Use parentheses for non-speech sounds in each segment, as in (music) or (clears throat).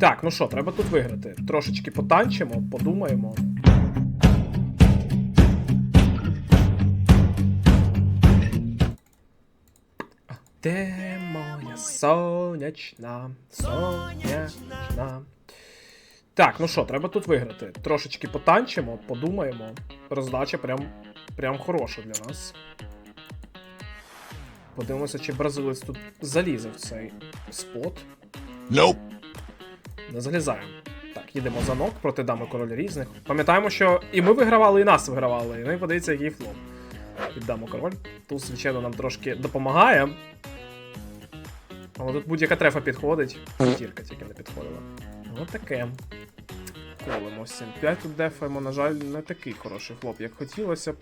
Так, ну що, треба тут виграти. Трошечки потанчимо, подумаємо. Де моя сонячна, сонячна. Так, ну що, треба тут виграти. Трошечки потанчимо, подумаємо. Роздача прям, прям хороша для нас. Подивимося, чи бразилець тут залізе в цей спот. Nope. Не залізаємо. Так, їдемо за ног проти дами король різних. Пам'ятаємо, що і ми вигравали, і нас вигравали. І ну і подивіться, який флоп. Віддамо король. Тут, звичайно, нам трошки допомагає. Але тут будь-яка трефа підходить. Тірка тільки не підходила. Ну таке. Колимо 7-5 тут дефаємо, на жаль, не такий хороший флоп, як хотілося б.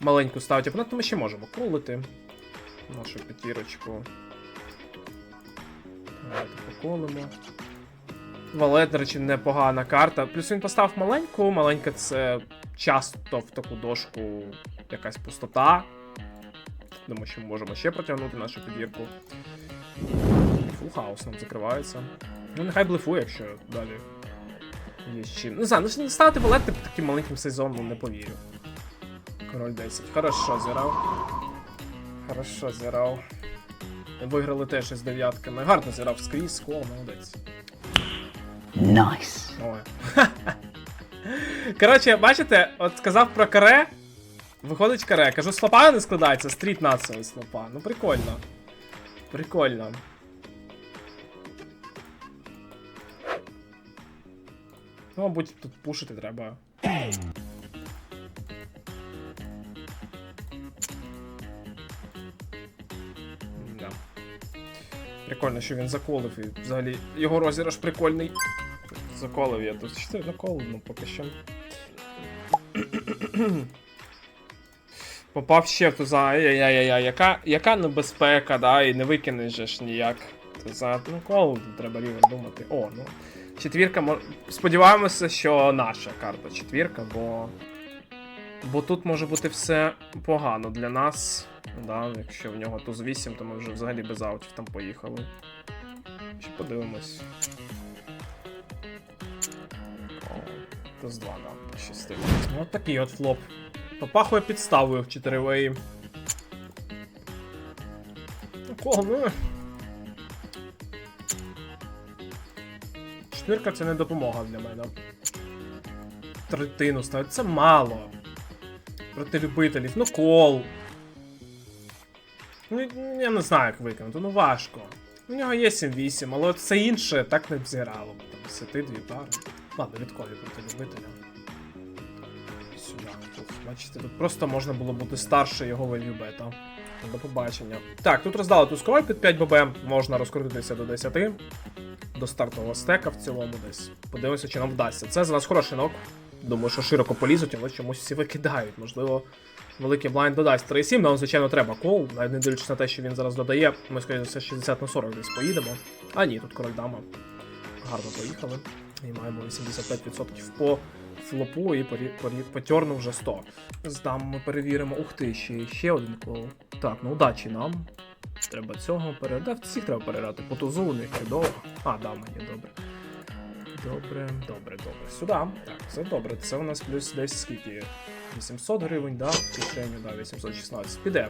Маленьку ставить опонент, ми ще можемо колити. Нашу п'ятірочку. Давайте поколимо. Валет, до речі, непогана карта. Плюс він поставив маленьку. Маленька це часто в таку дошку якась пустота. Думаю, що ми можемо ще протягнути нашу підірку. Фул хаус нам закривається. Ну, нехай блефує, якщо далі. Є з чим. Не знаю, ну ставити валет типу, таким маленьким сезоном не повірю. Король 10. Хорошо зіграв. Хорошо зіграв. Виграли теж із дев'ятками. Гарно зіграв скрізь, скол, молодець. Nice. Ой. Коротше, бачите, от сказав про каре. Виходить каре. Кажу, слопа не складається, стріт нації слопа. Ну прикольно. Прикольно. Ну, мабуть, тут пушити треба. Прикольно, що він заколив і взагалі його розіграш прикольний. Заколив я тут. Що заколив, ну поки що. (clears throat) Попав ще в туза. Ай-яй-яй-яй, яка, яка небезпека, да, і не викинеш же ж ніяк. Туза. Ну, кол треба рівень думати. О, ну. Четвірка, мо- сподіваємося, що наша карта четвірка, бо. Бо тут може бути все погано для нас. Да, якщо в нього туз 8, то ми вже взагалі без аутів там поїхали. Ще подивимось. Туз 2, да, щастило. Ну, от такий от флоп. Попахує підставою в 4 веї. Ну, кого, ну. Четвірка це не допомога для мене. Третину ставити це мало. Проти любителів. Ну кол. Ну, я не знаю, як виконати, ну важко. У нього є 7-8, але все інше так не б зіграло. б, Там сети дві пари. Ладно, відколі проти любителя. Тут, бачите, тут просто можна було бути старше його value бета. До побачення. Так, тут роздали ту скроль під 5 ББ, можна розкрутитися до 10. До стартового стека в цілому десь. Подивимося, чи нам вдасться. Це зараз хороший нок. Думаю, що широко полізуть, але чомусь всі викидають. Можливо, великий блайнд додасть 3,7, нам, звичайно, треба кол. Навіть не дивлячись на те, що він зараз додає. Ми, скоріше за все, 60 на 40 десь поїдемо. А ні, тут король дама. Гарно поїхали. І маємо 85% по флопу і порі, порі, потьорну вже 100. З дам ми перевіримо. Ух ти, ще, ще один кол. Так, ну удачі нам. Треба цього передати. Всіх треба передати. По тузу у них чудово. А, дама є, добре. Добре, добре, добре. Сюди. Так, все добре. Це у нас плюс десь скільки? 800 гривень, да? Кишеню, да, 816. Піде.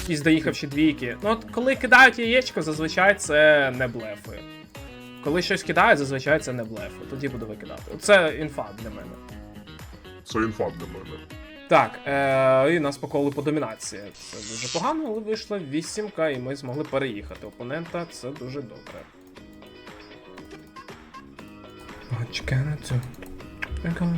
Якісь доїхавші двійки. Ну от коли кидають яєчко, зазвичай це не блефи. Коли щось кидають, зазвичай це не блефи. Тоді буду викидати. Оце інфа для мене. Це інфа для мене. Так, е- і нас по колу по домінації. Це дуже погано, але вийшла вісімка, і ми змогли переїхати опонента. Це дуже добре. Açken atı. Ne kadar?